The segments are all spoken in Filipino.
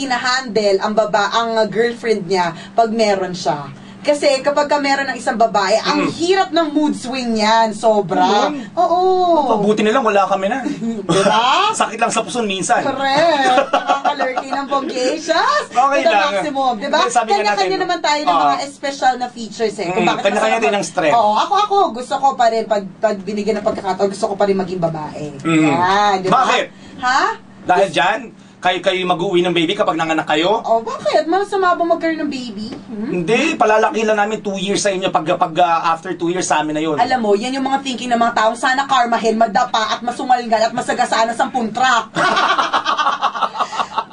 hinahandle ang baba, ang uh, girlfriend niya pag meron siya. Kasi kapag ka meron ng isang babae, ang Mm. hirap ng mood swing niyan, sobra. Ganun? Oo. Mabuti na lang, wala kami na. Diba? Sakit lang sa puson minsan. Correct. Nakakalurking ng bonggacious. Okay lang. maximum. Diba? Nga Kanya-kanya naman tayo ng ah, mga special na features eh. Mm, kanya-kanya din mag- ng strength. Oo, ako, ako, gusto ko pa rin, pag, pag binigyan ng pagkakataon, gusto ko pa rin maging babae. Mm. Yan, diba? Bakit? Ha? Dahil dyan, kayo kayo mag-uwi ng baby kapag nanganak kayo. Oh, bakit? Masama ba magkaroon ng baby? Hmm? Hindi, palalaki lang namin 2 years sa inyo pag, pag ah, after 2 years sa amin na yun. Alam mo, yan yung mga thinking ng mga taong sana karmahin, madapa at masumalgal at masagasaan ng sampung truck.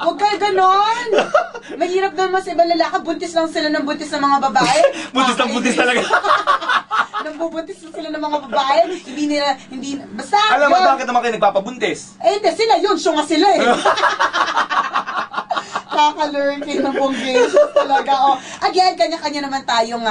Huwag kayo ganon. Mahirap naman mas ibang lalaki, buntis lang sila ng buntis ng mga babae. buntis ng buntis talaga. Nambubuntis lang sila ng mga babae. Hindi nila, hindi, basta. Alam mo yun. bakit naman kayo nagpapabuntis? Eh, hindi, sila yun. Syunga sila eh. Kakalurking ng bonggacious talaga. Oh. Again, kanya-kanya naman tayong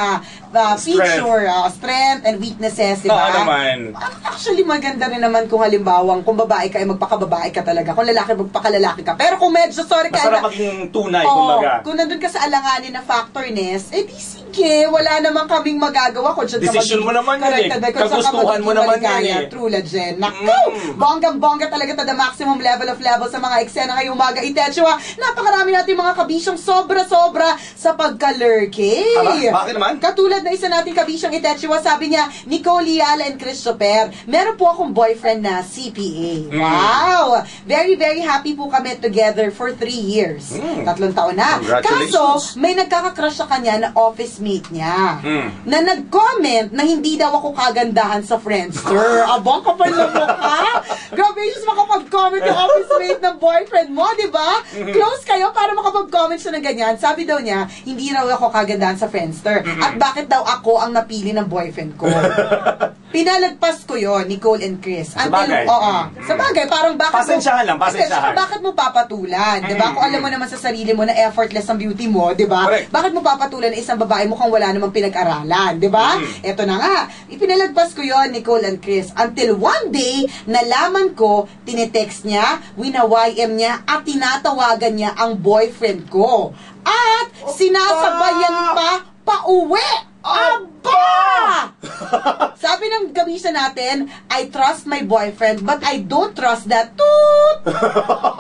uh, feature, ah, strength and weaknesses, di ba? Oo naman. Actually, maganda rin naman kung halimbawa, kung babae ka, eh, magpakababae ka talaga. Kung lalaki, magpakalalaki ka. Pero kung medyo, sorry ka, Masarap maging tunay, Oo, kumbaga. kung nandun ka sa alanganin na factorness, eh di sige, wala naman kaming magagawa. Kung ka Decision mo naman yun eh. Kagustuhan mo naman yan eh. True legend. Naku! Mm. Bonggang-bongga talaga to the maximum level of level sa mga eksena ngayong umaga. Itechua, napakarami natin mga kabisyong sobra-sobra sa pagka-lurking. Aba, bakit naman? Katulad na isa nating kabisyong Itechua, sabi niya, Nicole Liala and Chris Soper, meron po akong boyfriend na CPA. Mm. Wow! Very, very happy po kami together for three years. Mm. Tatlong taon na. Kaso, may nagkakakrush sa kanya na office mate niya. Mm. Na nag-comment na hindi daw ako kagandahan sa Friendster. Abang kapal na mukha. Grabe, just makapag-comment yung office mate ng boyfriend mo, di ba? Mm-hmm. Close kayo para makapag-comment siya ng ganyan. Sabi daw niya, hindi raw ako kagandahan sa Friendster. Mm-hmm. At bakit daw ako ang napili ng boyfriend ko? Pinalagpas ko yon Nicole and Chris. Sa bagay. Oo. Sa bagay, parang bakit Pasensyahan lang, pasensyahan. Kasi, bakit mo papatulan? Di ba? Kung alam mo naman sa sarili mo na effortless ang beauty mo, di ba? Correct. Bakit mo papatulan na isang babae mukhang wala namang pinag-aralan, di ba? Mm. Eto na nga, ipinalagpas ko yon Nicole and Chris. Until one day, nalaman ko, tinetext niya, wina-YM niya, at tinatawagan niya ang boyfriend ko. At sinasabayan pa pauwi. Aba! Sabi ng gamisa natin, I trust my boyfriend, but I don't trust that toot!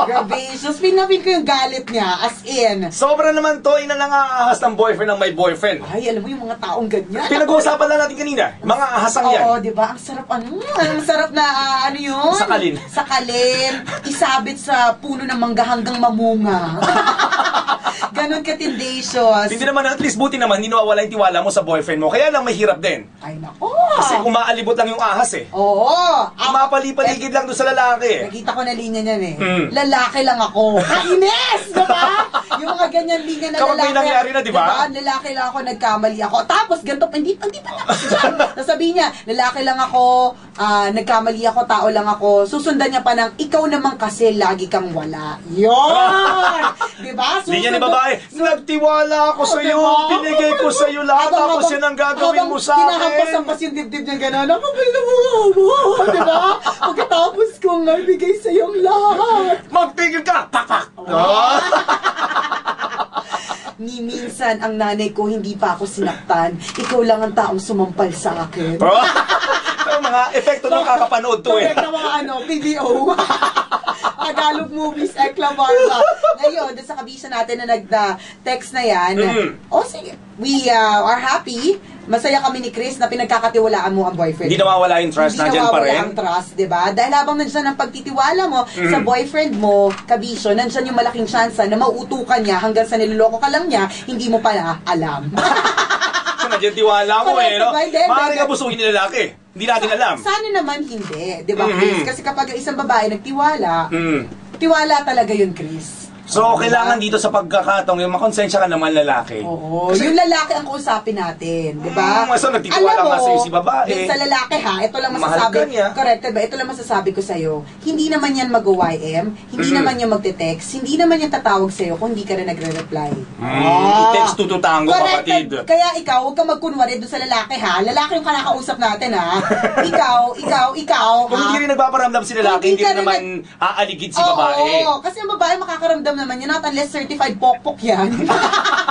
Grabe, so pinapin ko yung galit niya, as in. Sobra naman to, ina lang aahas ng boyfriend ng may boyfriend. Ay, alam mo yung mga taong ganyan. Pinag-uusapan lang natin kanina, mga ahasang yan. Oo, di ba? Ang sarap, ano, ang sarap na, ah, ano yun? Sakalin. Sakalin. Isabit sa puno ng mangga hanggang mamunga. Ganon ka-tindatious. Hindi naman, at least buti naman, hindi nawawala yung tiwala mo sa boyfriend mo. Kaya lang mahirap din. Ay, nako. Kasi umaalibot lang yung ahas eh. Oo. Umapali-paligid lang doon sa lalaki eh. Nakita ko na linya niyan eh. Mm. Lalaki lang ako. Kainis! Diba? yung mga ganyan linya na Kapag lalaki. may nangyari na, diba? Lalaki lang ako, nagkamali ako. Tapos, ganito, hindi, hindi pa tapos dyan. Sasabihin niya, lalaki lang ako, ah, nagkamali ako, tao lang ako. Susundan niya pa ng, ikaw naman kasi lagi kang wala. Yun! diba? Linya ni Susundan- babae, nagtiwala ako Oh, sa iyo, diba? binigay ko sa iyo lahat, Habang- tapos yan ang gagawin mo sa akin. hinahampas-hampas yung dibdib niya gano'n, na mukha mo, di ba? Pagkatapos kong nabigay sa iyong lahat. Magtigil ka! Pakpak! Oh. Ah. Ni minsan ang nanay ko hindi pa ako sinaktan. Ikaw lang ang taong sumampal sa akin. Ang mga epekto ng kakapanood to eh. Correct na mga ano, PBO. Tagalog movies, Ekla Barba. Ngayon, doon sa kabisa natin na nag-text na yan, Mm. oh sige, we uh, are happy. Masaya kami ni Chris na pinagkakatiwalaan mo ang boyfriend. Hindi nawawala yung trust, Hindi nandyan pa rin. ang trust, di ba? Dahil habang nandiyan ang pagtitiwala mo sa Mm. boyfriend mo, kabisyo, nandiyan yung malaking chance na mauutukan niya hanggang sa niloloko ka lang niya, hindi mo pala alam. Kung nandiyan tiwala mo eh, no? diba? Hindi. abusuhin ni lalaki. Hindi natin alam. Sana naman hindi, di ba, Mhm. Chris? Kasi kapag ang isang babae nagtiwala, Mm. tiwala talaga yun, Chris. So, kailangan dito sa pagkakataong yung makonsensya ka naman lalaki. Oo, yung lalaki ang kausapin natin, di ba? Mm, so nagtitiwala Alam nga sa'yo si babae. Sa lalaki ha, ito lang Mahal masasabi. ka niya. Correct, ba? Ito lang masasabi ko sa'yo. Hindi naman yan mag-YM, hindi Mm. naman yan magte-text, hindi naman yan tatawag sa'yo kung hindi ka rin nagre-reply. Mm, i-text tututango, Correct. kapatid. Kaya ikaw, huwag kang magkunwari doon sa lalaki ha. Lalaki yung kanakausap natin ha. ikaw, ikaw, ikaw. Kung ha? hindi rin nagpaparamdam si lalaki, Hindi hindi ka rin rin naman aaligid si babae. Oo, kasi ang babae makakaramdam naman yun, not unless certified pokpok yan.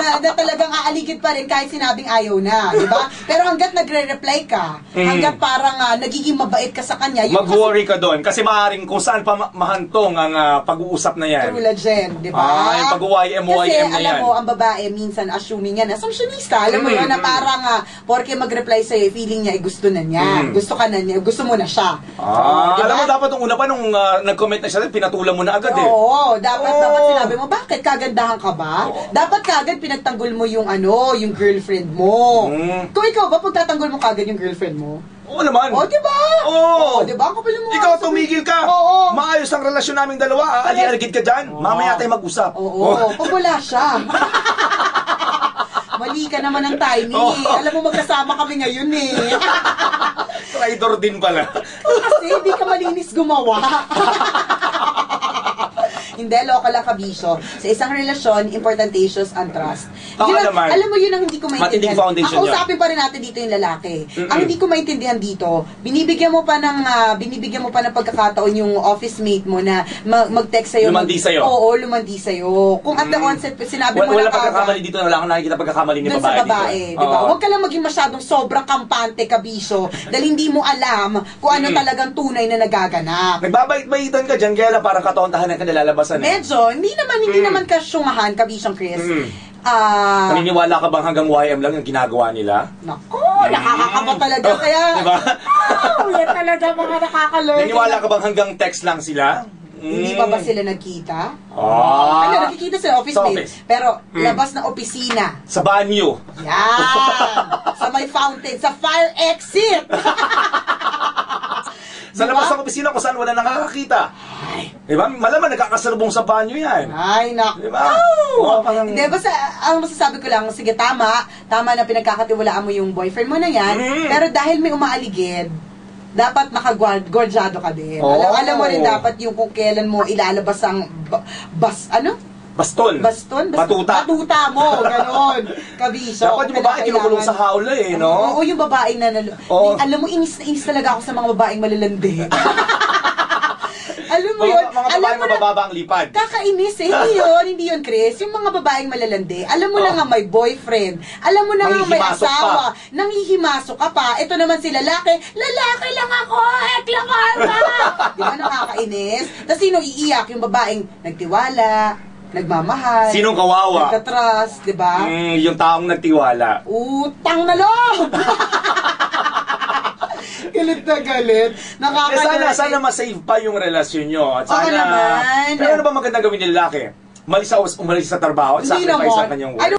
na, na talagang aaligid pa rin kahit sinabing ayaw na, di ba? Pero hanggat nagre-reply ka, Mm. hanggat parang ah, nagiging mabait ka sa kanya, Mag-worry ka doon kasi maaaring kung saan pa ma- mahantong ang ah, pag-uusap na yan. True legend, di ba? Ah, yung pag-YM, Kasi na alam yan. mo, ang babae minsan assuming yan, assumptionista. Alam mo Mm, yun, na parang uh, porke mag-reply sa'yo, feeling niya, eh, gusto na niya. Mm. Gusto ka na niya, gusto mo na siya. Ah, Di ba? alam mo dapat nung una pa nung ah, nag-comment na siya, pinatulan mo na agad eh. Oo, dapat Oo. dapat sinabi mo, bakit kagandahan ka ba? Oo. Dapat kagad pinagtanggol mo yung ano, yung girlfriend mo. Mm. Kung ikaw ba, pagtatanggol mo kagad yung girlfriend mo? Oo naman. O, di ba? Oo. O, di ba? Kapal mo. Ikaw tumigil ka. Oo. Maayos ang relasyon naming dalawa. Ali-aligid ka dyan. Mamaya tayo mag-usap. Oo, pag wala siya. Mali ka naman ang timing eh. Oo. Alam mo, magkasama kami ngayon eh. Traitor din pala. Kasi hindi ka malinis gumawa. Hindi, local lang kabisyo. Sa isang relasyon, importantations and trust. Oo Yun ang- alam mo yun ang hindi ko maintindihan. Matinding foundation Ang yun. usapin pa rin natin dito yung lalaki. Mm-mm. Ang hindi ko maintindihan dito, binibigyan mo pa ng ah, binibigyan mo pa ng pagkakataon yung office mate mo na ma- mag-text sa'yo. Lumandi mag- sa'yo. Oo, lumandi sa'yo. Kung at the onset, sinabi Wala, mo wala na kagad, pagkakamali dito. Wala akong nakikita pagkakamali ni babae, sa babae, dito. di ba? Huwag ka lang maging masyadong sobrang kampante, kabisyo, dahil hindi mo alam kung ano Mm. talagang tunay na nagaganap. Nagbabait-baitan ka dyan, kaya lang parang katontahan ka nilalabasan eh. Medyo, hindi naman, hindi Mm. naman kasyungahan, kabisyong Chris. Mm. Ah, Naniniwala ka bang hanggang YM lang yung ginagawa nila? nako, nakakakaba talaga. Oh, Kaya, diba? oh, yan talaga mga nakaka-learn. Naniniwala ka bang hanggang text lang sila? Hindi Mm. pa ba sila nagkita? Ah. Ano, nakikita sa office Sa mate. office. Pero, Mm. labas na opisina. Sa banyo. Yan! sa may fountain, sa fire exit! Sa Diba? labas ng opisina kung saan wala nakakakita. Diba? Malaman nagkakasalubong sa banyo yan. Ay, naku. Diba? Oo, parang- Hindi, basta ang masasabi ko lang, sige, tama. Tama na pinagkakatiwalaan mo yung boyfriend mo na yan. Mm. Pero dahil may umaaligid, dapat nakagwardyado ka din. Oo. Alam, alam mo rin dapat yung kung kailan mo ilalabas ang ba- bas, ano? Baston. Baston? Bas- Batuta. Batuta mo, ganon. Kabiso. Dapat yung babae kinukulong sa haula eh, no? Oo, yung babaeng na nalo. Oo. Alam mo, inis na inis talaga ako sa mga babaeng malalandi. alam mo yun? Mga, mga alam babae mo na, mabababa ang lipad. Kakainis eh. Hindi yun, hindi yun, Chris. Yung mga babaeng malalandi, alam mo na Oh. nga may boyfriend. Alam mo na nga may asawa. Nanghihimasok ka pa. Ito naman si lalaki. Lalaki lang ako! Ek lang ako! Di ba nakakainis? Tapos sino iiyak? Yung babaeng nagtiwala, nagmamahal. Sinong kawawa? Nagtatrust, di ba? Mm, yung taong nagtiwala. Utang na loob! galit na galit. Eh, Nakaka- sana, sana masave pa yung relasyon nyo. At Oo sana, naman. Pero ano ba magandang gawin ni lalaki? Umalis sa, umalis sa trabaho at sacrifice ang kanyang work.